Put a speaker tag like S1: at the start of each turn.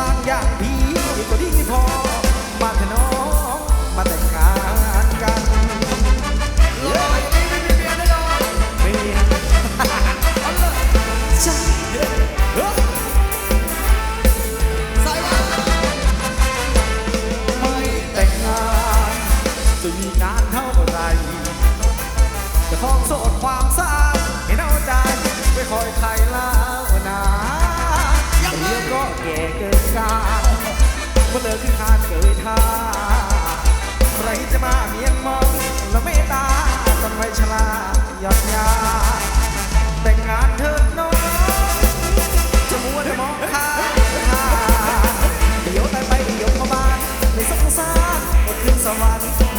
S1: ล่างอย่างพี่ก็ดีพอ มาเถอะน้องมาแต่งงานกันลยไม่ไม่ไม่ไม่ลอยไม่เอาเลยใช่สายไม่แต่งงานจะมีงานเท่าไรจะคล้องโสดความสาดให้เอาใจไม่คอยใคร บ่เลิกคือขานเกยท่าใครจะมาเมียงมองและเมตตาต้องไว้ชลาหยอดยา แต่งงานเธอน้องจะมัวจะมองข้างทางเดี๋ยวตายไปเดี๋ยวมาบ้านในสงสารหมดคืนสวรรค์